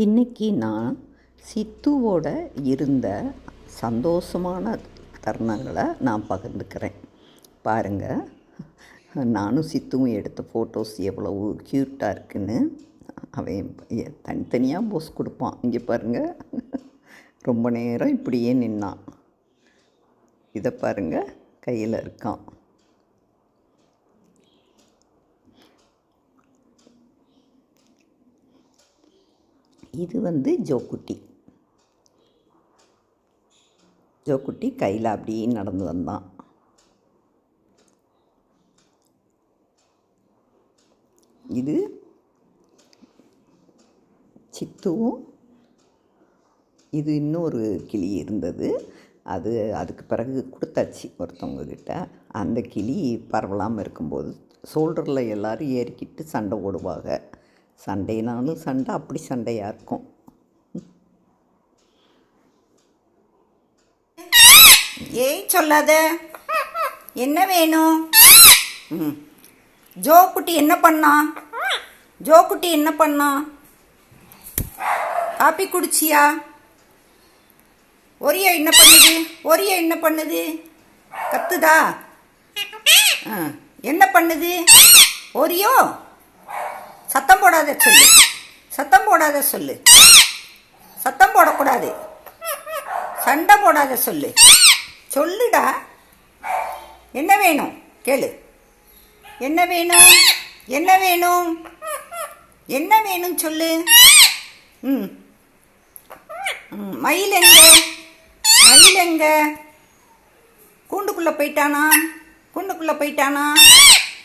இன்றைக்கி நான் சித்துவோட இருந்த சந்தோஷமான தருணங்களை நான் பகிர்ந்துக்கிறேன். பாருங்கள் நானும் சித்துவும் எடுத்த ஃபோட்டோஸ் எவ்வளவு க்யூட்டாக இருக்குன்னு. அவன் தனித்தனியாக போஸ் கொடுப்பான். இங்கே பாருங்கள் ரொம்ப நேரம் இப்படியே நின்னான். இதை பாருங்கள் கையில் இருக்கான். இது வந்து ஜோக்குட்டி. ஜோக்குட்டி கையில் அப்படியே நடந்து வந்தான். இது சித்துவும் இது இன்னொரு கிளி இருந்தது. அது அதுக்கு பிறகு கொடுத்தாச்சு ஒருத்தவங்கக்கிட்ட அந்த கிளி பரவலாமல் இருக்கும்போது ஷோல்டரில் எல்லோரும் ஏறிக்கிட்டு சண்டை ஓடுவாங்க சண்டைனாலும் சண்டை அப்படி சண்டையாக இருக்கும். ஏய் சொல்லாத. என்ன வேணும்? ம். ஜோக்குட்டி என்ன பண்ணா? ஜோக்குட்டி என்ன பண்ணா? காப்பி குடிச்சியா? ஒரியா என்ன பண்ணுது? ஒரியா என்ன பண்ணுது? கத்துதா? ஆ, என்ன பண்ணுது? ஒரியோ? சத்தம் போடாத சொல்லு. சத்தம் போடாத சொல்லு. சத்தம் போடக்கூடாது. சண்டை போடாத சொல்லு. சொல்லுடா. என்ன வேணும்? கேளு. என்ன வேணும்? என்ன வேணும்? என்ன வேணும் சொல்லு. ம். ம், மயில் எங்க? மயில் எங்க? கூண்டுக்குள்ளே போயிட்டானா? கூண்டுக்குள்ளே போயிட்டானா?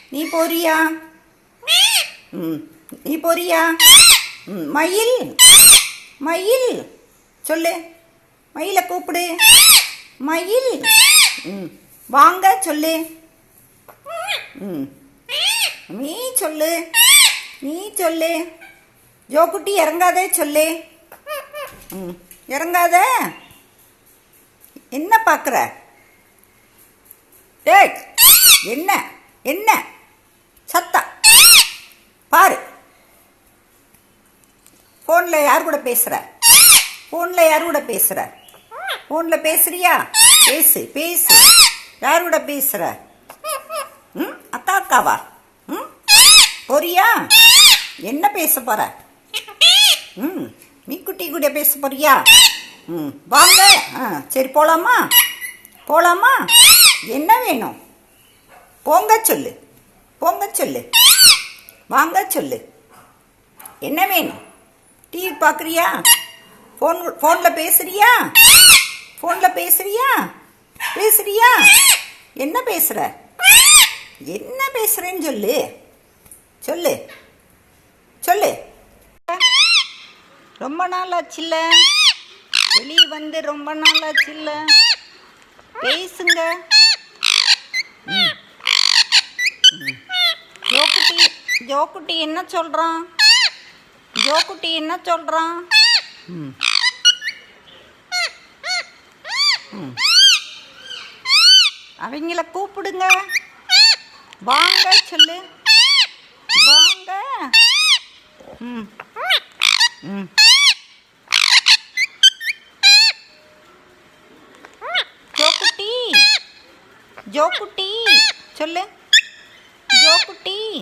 நீ போறியா? ம். நீ போறியா? ம் மயில். மயில். சொல்லு. மயிலை கூப்பிடு. மயில். ம் வாங்க சொல்லு. ம் நீ சொல்லு. நீ சொல்லு. ஜோக்குட்டி இறங்காதே சொல்லு. ம் இறங்காத. என்ன பார்க்குற? டேய் என்ன? என்ன சத்தம் பாரு ஃபோனில் யார் கூட பேசுகிற ஃபோனில் யார் கூட பேசுகிற ஃபோனில் பேசுறியா? பேசு பேசு. யார் கூட பேசுகிற ம்? அக்கா அக்காவா? ம்? போறியா? என்ன பேச போகிற ம்? மீக்குட்டி கூட பேச போறியா? ம் வாங்க. ஆ சரி போகலாமா போகலாமா என்ன வேணும்? போங்க சொல்லு. போங்க சொல்லு. வாங்க சொல்லு. என்ன வேணும்? டிவி பார்க்குறியா? ஃபோன் ஃபோனில் பேசுறியா? ஃபோனில் பேசுறியா? பேசுறியா? என்ன பேசுகிற என்ன பேசுகிறேன்னு சொல்லு. சொல்லு. சொல்லு. ரொம்ப நாள் ஆச்சுல்ல வெளியே வந்து ரொம்ப நாள் ஆச்சுல்ல பேசுங்க. ஜோக்குட்டி ஜோக்குட்டி என்ன சொல்கிறான் ஜோக்குட்டி என்ன சொல்றான்? ம். ம். அவங்கள கூப்பிடுங்க. வாங்க சொல்லு. வாங்க. ம். ம். ஜோக்குட்டி ஜோக்குட்டி சொல்லு. ஜோக்குட்டி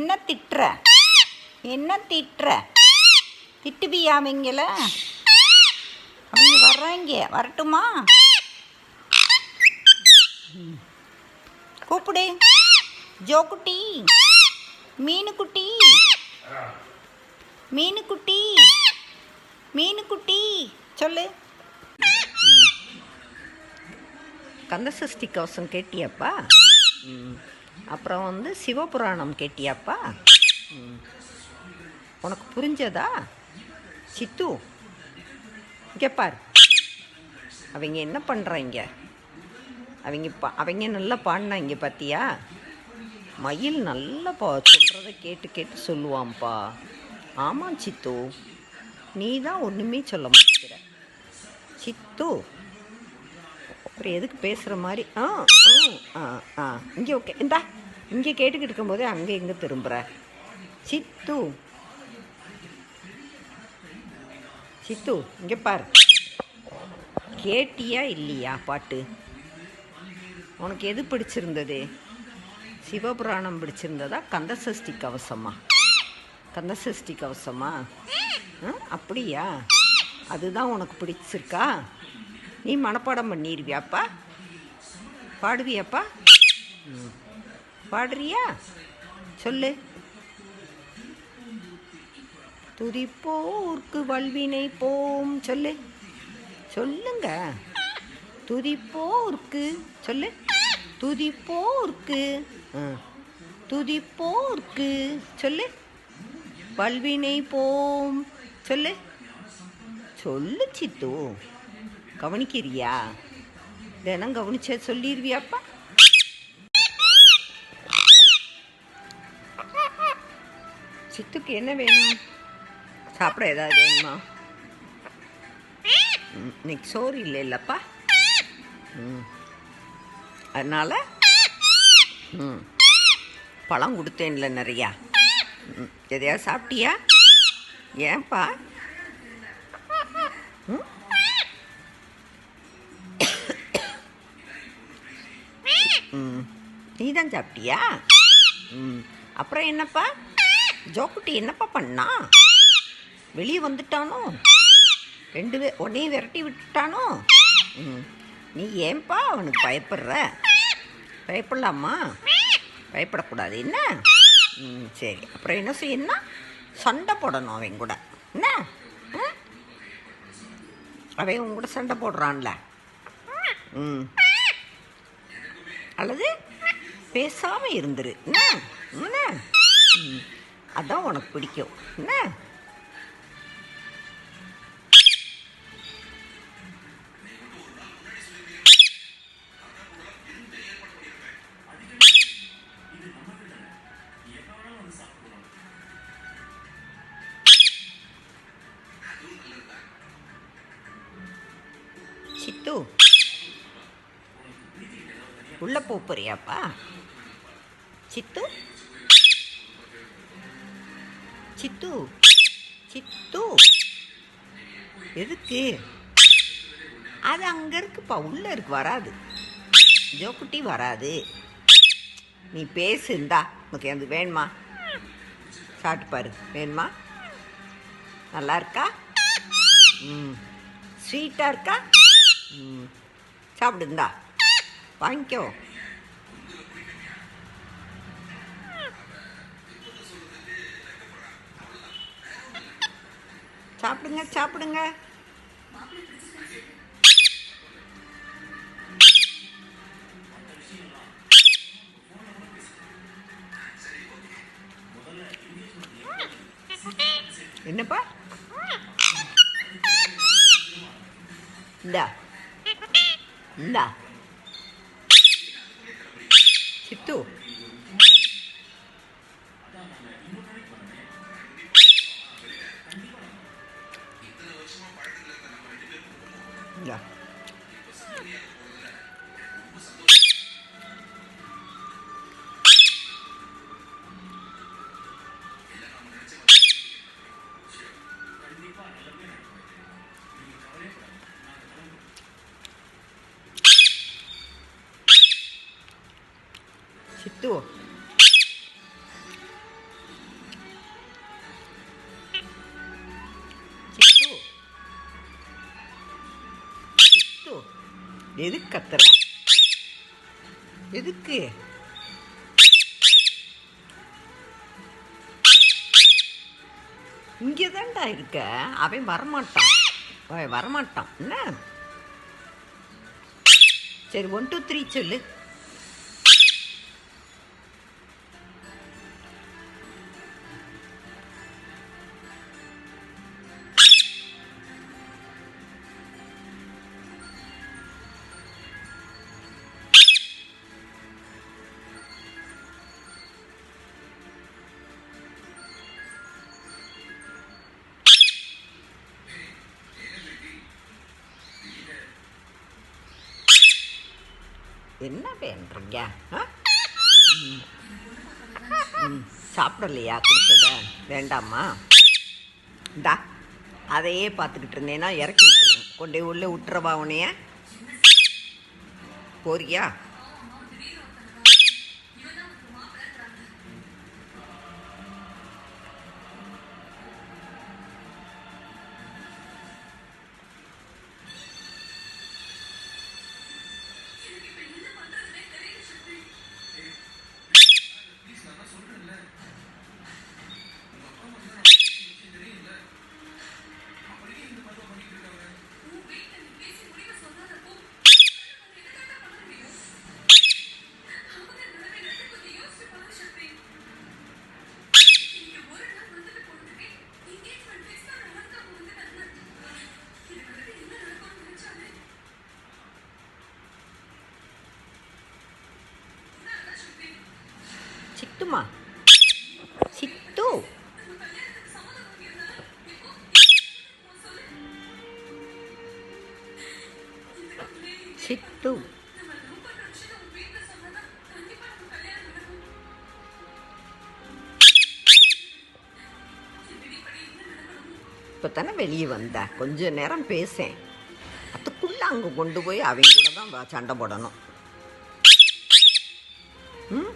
என்ன திட்டுற? என்ன திட்டுற? திட்டுவியா அவங்கள அவங்க வர்றாங்க வரட்டுமா. கூப்பிடு. ஜோக்குட்டி மீனுக்குட்டி மீனுக்குட்டி மீனுக்குட்டி சொல்லு. கந்தசஷ்டி கவசம் கேட்டியாப்பா. அப்புறம் வந்து சிவபுராணம் கேட்டியாப்பா? ம். உனக்கு புரிஞ்சதா? சித்து இங்கே பார். அவங்க என்ன பண்ணுறாங்க அவங்க பா அவங்க நல்லா பாடினாங்க பார்த்தியா மயில் நல்லா பா சொல்கிறத கேட்டு கேட்டு சொல்லுவான்ப்பா. ஆமாம் சித்து நீ தான் ஒன்றுமே சொல்ல மாட்டேங்கிற. சித்து அப்புறம் எதுக்கு பேசுகிற மாதிரி? ஆ ஆ ஆ ஆ. இங்கே ஓகே. இந்தா இங்கே கேட்டுக்கிட்டு இருக்கும்போதே அங்கே இங்கே திரும்புகிற சித்து. சித்து இங்கே பாரு. கேட்டியா இல்லையா பாட்டு? உனக்கு எது பிடிச்சிருந்தது? சிவபுராணம் பிடிச்சிருந்ததா? கந்தசஷ்டி கவசமா? கந்தசஷ்டி கவசமா? அப்படியா? அதுதான் உனக்கு பிடிச்சிருக்கா? நீ மனப்பாடம் பண்ணிடுவியாப்பா பாடுவியாப்பா? ம். பாடுறியா? சொல்லு. துதிப்போர்க்கு வல்வினை போம். சொல்லு. சொல்லுங்க. துதிப்போர்க்கு சொல்லு. துதிப்போர்க்கு துதிப்போர்க்கு சொல்லு. வல்வினை போம். சொல்லு. சொல்லு சித்து. கவனிக்கிறியா? தினம் கவனிச்ச சொல்லிடுவியாப்பா சித்துக்கு என்ன வேணும்? சாப்பிட ஏதாவது வேணுமா? ம், இன்னைக்கு சோறு இல்லை இல்லைப்பா ம் அதனால் ம் பழம் கொடுத்தேன்ல நிறையா. ம் எதையாவது சாப்பிட்டியா? ஏன்பா? ம்? ம் நீ தான் சாப்பிட்டியா? ம் அப்புறம் என்னப்பா? ஜோக்குட்டி என்னப்பா பண்ணா? வெளியே வந்துட்டானோ? ரெண்டு பே உடனே விரட்டி விட்டுட்டானோ? ம் நீ ஏன்பா அவனுக்கு பயப்படுற? பயப்படலாமா? பயப்படக்கூடாது. என்ன? ம் சரி. அப்புறம் என்ன செய்யணும்னா சண்டை போடணும் அவன் கூட. என்ன? ம்? அவன் உங்க கூட சண்டை போடுறான்ல. ம். அல்லது பேசாமல் இருந்துரு. என்ன? என்ன? அதான் உனக்கு பிடிக்கும். என்ன? உள்ள சித்து? சித்து? சித்து? எதுக்கு? அது அங்கே இருக்குப்பா உள்ளே இருக்கு வராது. ஜோக்குட்டி வராது. நீ பேசு இந்தா. உனக்கு அது வேணுமா? சாப்பிட்டு பாரு. வேணுமா? நல்லா இருக்கா? ம். ஸ்வீட்டாக இருக்கா? ம். சாப்பிடுந்தா வாங்கிக்கோ. சாப்பிடுங்க சாப்பிடுங்க. என்னப்பா? இந்தா. இந்தா. சித்து. எதுக்கு கத்துற? எதுக்கு? இங்கே தான்டா இருக்க. அவன் வரமாட்டான். அவன் வரமாட்டான். என்ன? சரி ஒன் டூ த்ரீ சொல்லு. என்ன பண்ணுறீங்க ஆ? ம். சாப்பிடலையா கொடுத்தத வேண்டாமா? இந்தா அதையே பார்த்துக்கிட்டு இருந்தேன்னா இறக்கி விட்டுருவேன். கொண்டு உள்ளே விட்டுறவா உனைய போறியா? டூ இப்போ தானே வெளியே வந்தேன். கொஞ்சம் நேரம் பேசேன். அதுக்குள்ளே அங்கே கொண்டு போய் அவங்க கூட தான் சண்டை போடணும். ம்?